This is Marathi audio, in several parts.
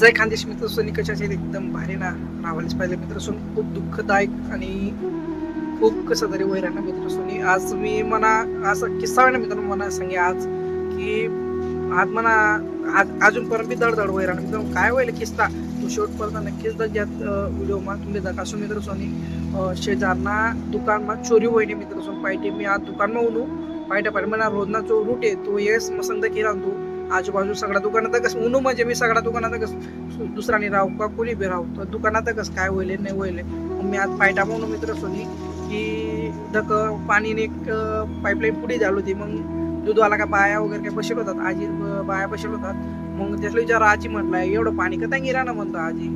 जय खानदेश मित्र सोनी कशाचे एकदम भारी ना नावालेच पाहिजे मित्र सोन खूप दुःखदायक आणि खूप कसं तरी वैर ना मित्र सोनी आज मी मना असा किस्सा आहे ना मित्र मना सांगे आज की आज मना आज अजूनपर्यंत मी दडदड वैर ना मित्र काय होईल किस्सा? तो शेवटपर्यंत नक्कीच दग्यात व्हिडिओ मा तुम्ही दाखा असो मित्र सोनी शेजारना दुकानमा चोरी वहिनी मित्र सोन पाहिजे मी आज दुकानमा उनू पाहिजे पाहिजे म्हणा रोजना जो रूट आहे. तो येस मसंद केला तू. आजूबाजू सगळ्या दुकानात कसं उनू म्हणजे मी सगळ्या दुकानात कसं दुसरानी राहू का कोणी बी राहू? तर दुकानात कसं काय होईल नाही होईल? मग मी आज पायटा म्हणून मित्र सोनी की धक पाणीने एक पाईपलाईन पुढे झाली होती. मग दूधवाला का बाया वगैरे काय बसेल होतात? आजी बाया बसेल होतात. मग त्याला विचार आजी म्हटलं एवढं पाणी का गिरा ना म्हणतो आजी.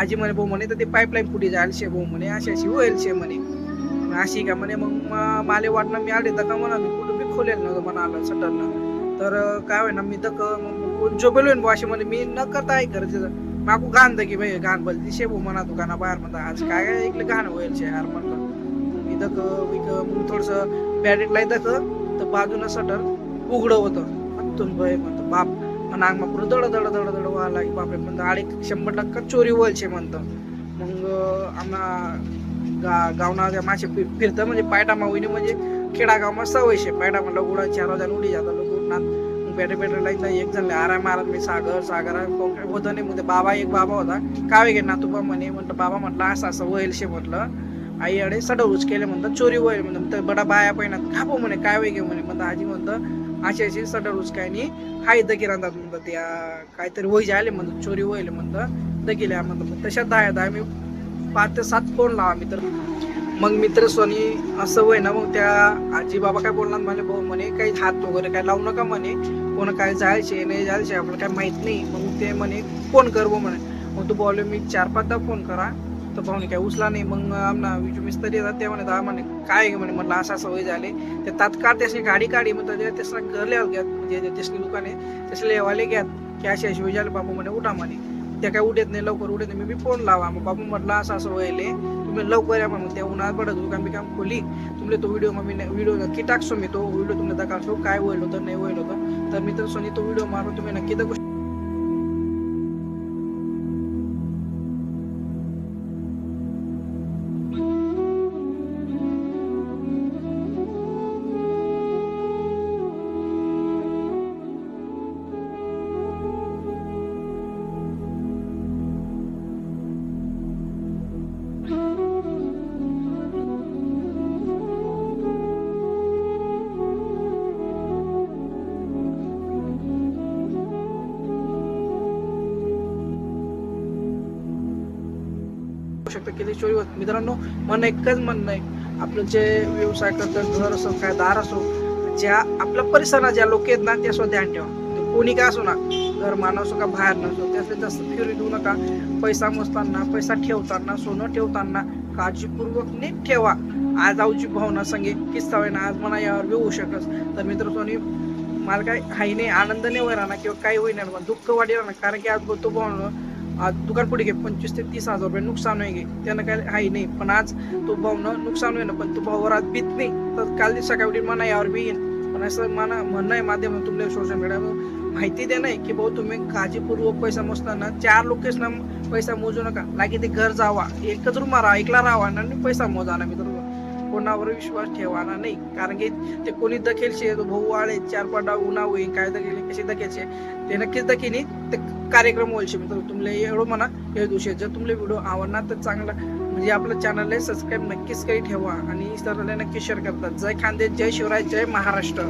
आजी म्हणे भाऊ म्हणे तर ते पाईपलाईन पुढे जायला शे भाऊ म्हणे. अशी अशी होईल शे म्हणे. मग अशी का म्हणे मग माले वाटणं मी आले तर का म्हणा मी कुठं बी खोलेल नव्हतं म्हणा आलं सटरनं तर काय होईना मी तक मग झोपेलो ना अशी म्हणे मी न करता आहे गरजेचं मागू घाण दे की भाई घाण बोल दिशे शेबू म्हणा दुकाना बाहेर म्हणता आज काय काय इकडे घाण होईल शे यार म्हणलं मी तक विक मग थोडस बॅरेट लाई तक तर बाजूनं सटर उघडं होतं. तुम भय म्हणतो बाप. पण अंग मग दड दड दड दड व्हायला की बापरे म्हणतं आडे शंभर टक्का चोरी होईल शे म्हणतं. मग आम्हाला आम्हा गा गावना मासे फिरतं म्हणजे पायटा मावईने म्हणजे खेडागावमा सवय शे पायटा म्हणलं उडा चार वाजता उडी जातात लोक उठणार. मग बॅटरी लाईन एक जण आराम मारत मी सागर सागर होतं नाही. मग बाबा एक बाबा होता. कावे घे ना तुबा म्हणे. म्हणतो बाबा म्हटलं असं असं होईल शे म्हटलं आई अडे सडवूच केले. म्हणतात चोरी होईल. म्हणतात तर बडा बाया पहिना खापो म्हणे काय वेगे म्हणे. म्हणतात आजी म्हणतं अशी अशी सडवूच काय नाही. हाय दगी राहतात म्हणतात त्या काहीतरी वय झाले म्हणतात चोरी होईल. म्हणतं दगिल्या म्हणतात तशा दहा दहा मी पाच ते सात फोन लावा मी तर. मग मित्र सोनी असं वय ना मग त्या आजी बाबा काय बोलणार म्हणे भाऊ म्हणे काही हात वगैरे काय लावू नका म्हणे. कोण काय जायचे नाही जायचे आपल्याला काय माहीत नाही. मग ते म्हणे फोन कर म्हणे. मग तू बोललो मी चार पाचदा फोन करा. तर भाऊने काय उचला नाही. मग आमना विजू मिस्त्री येतात ते म्हणे "दहा म्हणे काय म्हणे म्हटलं असं सवय झाले. ते तात्काळ त्याची गाडी काढी म्हणतात ते त्यासना घर लिहायला घ्यात म्हणजे त्यासनी दुकाने त्यासले लेवाले घ्यात की अशी अशी होई झाले बाबू म्हणे उठा म्हणे. त्या काय उठत नाही लवकर उठत नाही. मी बी फोन लावा. मग बाबू म्हटलं असं असं व्हायले तुम्ही लवकर या म्हणून त्या उन्हात पडत दुकान बिकाम खोली. तुमले तो व्हिडिओ मग मी व्हिडिओ नक्की टाकसो मी. तो व्हिडिओ तुम्ही दाखवतो. काय होईल होतं नाही होईल होतं. तर मी तर सोनी तो व्हिडिओ मारून तुम्ही नक्की दाखवू शकतो की ते चोरी होत मित्रांनो मन एकच म्हणणं आहे. आपलं जे व्यवसाय करतात घर असो काय दार असो ज्या आपल्या परिसरात ज्या लोक आहेत ना त्यासुद्धा ध्यान ठेवा. ते कोणी काय असो ना घर मानव असो का बाहेर नसो त्यासले जास्त फिरू देऊ नका. पैसा मोजताना पैसा ठेवताना सोनं ठेवताना काळजीपूर्वक नीट ठेवा. आज आऊची भावना संगे किस्सा होईना आज मला यावर येऊ होऊ तर मित्र सोनी मला काय हाई नाही आनंद नाही होईना ना किंवा काही होईना ना दुःख वाढेल ना कारण की आज बोलतो भावना आज दुकान पुढे घे पंचवीस ते तीस हजार रुपये नुकसान होईल गे त्यानं काय आहे नाही पण आज तो भावनं नुकसान होईल पण तो भाऊवर आज बीत नाही. तर काल दिवसा काय उठी मना यावर बी येईन पण असं मना म्हणणं आहे माध्यम तुमच्या सोशल मीडियावर माहिती देणं आहे की भाऊ तुम्ही काळजीपूर्वक पैसा मोजताना चार लोकेशना पैसा मोजू नका. लागे ते घर जावा एकच रूम राहा एकला राहा आणि पैसा मोजा ना मित्र कोणावर विश्वास ठेवाना नाही. कारण की ते कोणी दखेलशे तो भाऊ आळे चार पाडा उन्हा होईल काय दखेल कशी दखेलचे ते नक्कीच दखीनी ते कार्यक्रम होईल मित्र तुमले एवढं म्हणा हे दिवशी जर तुमले व्हिडिओ आवडणार तर चांगला म्हणजे आपलं चॅनलला सबस्क्राईब नक्कीच काही ठेवा. आणि इतरांना नक्की शेअर करतात. जय खांदे जय शिवराय जय महाराष्ट्र.